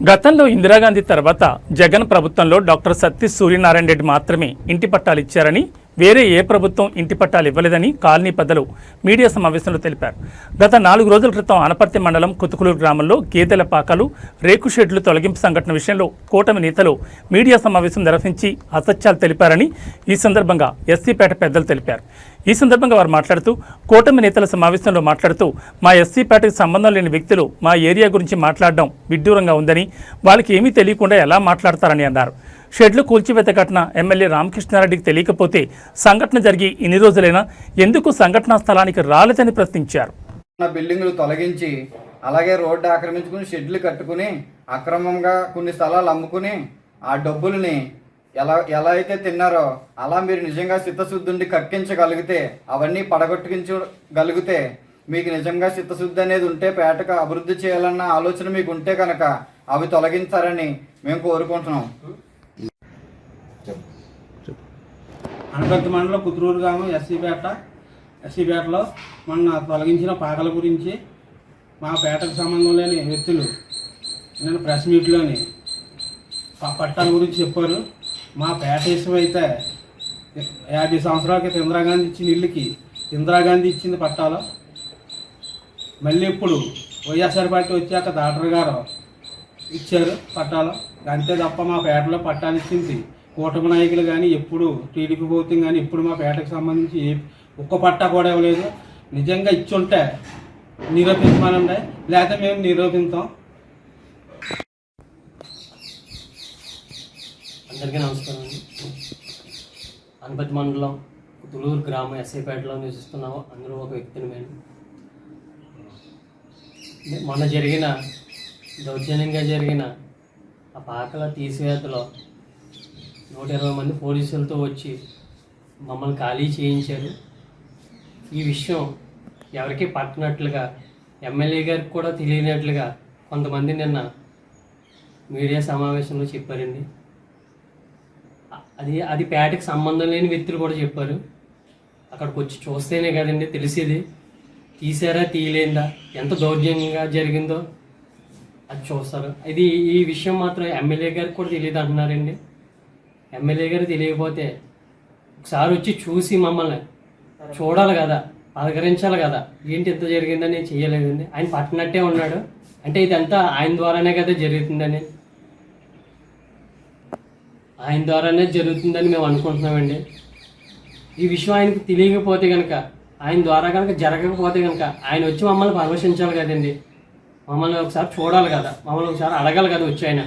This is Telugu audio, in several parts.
గతంలో ఇందిరాగాంధీ తర్వాత జగన్ ప్రభుత్వంలో డాక్టర్ సత్తి సూర్యనారాయణ రెడ్డి మాత్రమే ఇంటి పట్టాలు ఇచ్చారని వేరే ఏ ప్రభుత్వం ఇంటి పట్టాలు ఇవ్వలేదని కాలనీ పెద్దలు మీడియా సమావేశంలో తెలిపారు. గత నాలుగు రోజుల క్రితం అనపర్తి మండలం కుతుకులూరు గ్రామంలో గేదెల పాకలు రేకు షెడ్లు తొలగింపు సంఘటన విషయంలో కూటమి నేతలు మీడియా సమావేశం నిర్వహించి అసత్యాలు తెలిపారని ఈ సందర్భంగా ఎస్సీపేట పెద్దలు తెలిపారు. ఈ సందర్భంగా వారు మాట్లాడుతూ కూటమి నేతల సమావేశంలో మాట్లాడుతూ మా ఎస్సీపేటకు సంబంధం లేని వ్యక్తులు మా ఏరియా గురించి మాట్లాడడం విడ్డూరంగా ఉందని వాళ్ళకి ఏమీ తెలియకుండా ఎలా మాట్లాడతారని అన్నారు. షెడ్లు కూల్చివేత ఘటన ఎమ్మెల్యే రామకృష్ణారెడ్డికి తెలియకపోతే సంఘటన జరిగి ఇన్ని రోజులైనా ఎందుకు సంఘటనా స్థలానికి రాలేదని ప్రశ్నించారు. ఉన్న బిల్డింగులు తొలగించి అలాగే రోడ్డు ఆక్రమించుకుని షెడ్లు కట్టుకుని అక్రమంగా కొన్ని స్థలాలు అమ్ముకుని ఆ డబ్బుల్ని ఎలా ఎలా అయితే తిన్నారో అలా మీరు నిజంగా చిత్తశుద్ధుండి కక్కించగలిగితే అవన్నీ పడగొట్టుకించగలిగితే మీకు నిజంగా చిత్తశుద్ధి అనేది ఉంటే పేటకు అభివృద్ధి చేయాలన్న ఆలోచన మీకు ఉంటే కనుక అవి తొలగించారని మేము కోరుకుంటున్నాం. అనపర్తి మండలం కుతురూరు గ్రామం ఎస్సీపేట ఎస్సీపేటలో మొన్న తొలగించిన పాకల గురించి మా పేటకు సంబంధం లేని వ్యక్తులు నేను ప్రెస్ మీట్లోని పట్టాల గురించి చెప్పారు. మా పేట ఇష్టం అయితే యాభై సంవత్సరాల క్రితం ఇందిరాగాంధీ ఇచ్చిన ఇల్లుకి ఇందిరాగాంధీ ఇచ్చింది పట్టాలు. మళ్ళీ ఇప్పుడు వైఎస్ఆర్ పార్టీ వచ్చాక డాక్టర్ గారు ఇచ్చారు పట్టాలు. అంతే తప్ప మా పేటలో పట్టాలు ఇచ్చింది కూటమి నాయకులు కానీ ఎప్పుడు టీడీపీ ప్రభుత్వం కానీ ఇప్పుడు మా పేటకు సంబంధించి ఒక్క పట్టా కూడా ఇవ్వలేదు. నిజంగా ఇచ్చుంటే నిరూపించమనండి. లేకపోతే మేము నిరూపిస్తాం అందరికీ నమస్కారం అండి. అనపతి మండలం తులూరు గ్రామం ఎస్ఐపేటలో నివసిస్తున్నాము. అందులో ఒక వ్యక్తిని మేము. మొన్న జరిగిన దౌర్జన్యంగా జరిగిన ఆ పాకల తీసివేతలో నూట ఇరవై మంది పోలీసులతో వచ్చి మమ్మల్ని ఖాళీ చేయించారు. ఈ విషయం ఎవరికి పట్టనట్లుగా ఎమ్మెల్యే గారికి కూడా తెలియనట్లుగా కొంతమంది నిన్న మీడియా సమావేశంలో చెప్పారండి. అది అది పేటకి సంబంధం లేని వ్యక్తులు కూడా చెప్పారు. అక్కడికి వచ్చి చూస్తేనే కదండి తెలిసేది. తీసారా తీయలేదా ఎంత దౌర్జన్యంగా జరిగిందో అది చూస్తారు. ఇది ఈ విషయం మాత్రం ఎమ్మెల్యే గారికి కూడా తెలియదు అంటున్నారండి. ఎమ్మెల్యే గారు తెలియకపోతే ఒకసారి వచ్చి చూసి మమ్మల్ని చూడాలి కదా పలకరించాలి కదా ఏంటి ఇంత జరిగిందని నేను చేయలేదండి. ఆయన పట్టినట్టే ఉన్నాడు. అంటే ఇదంతా ఆయన ద్వారానే కదా జరుగుతుందని. ఆయన ద్వారానే జరుగుతుందని మేము అనుకుంటున్నామండి. ఈ విషయం ఆయనకి తెలియకపోతే కనుక ఆయన ద్వారా కనుక జరగకపోతే కనుక ఆయన వచ్చి మమ్మల్ని పరామర్శించాలి కదండి. మమ్మల్ని ఒకసారి చూడాలి కదా మమ్మల్ని ఒకసారి అడగాలి కదా వచ్చి ఆయన.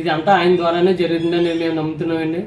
ఇది అంతా ఆయన ద్వారానే జరిగిందని మేము నమ్ముతున్నామండి.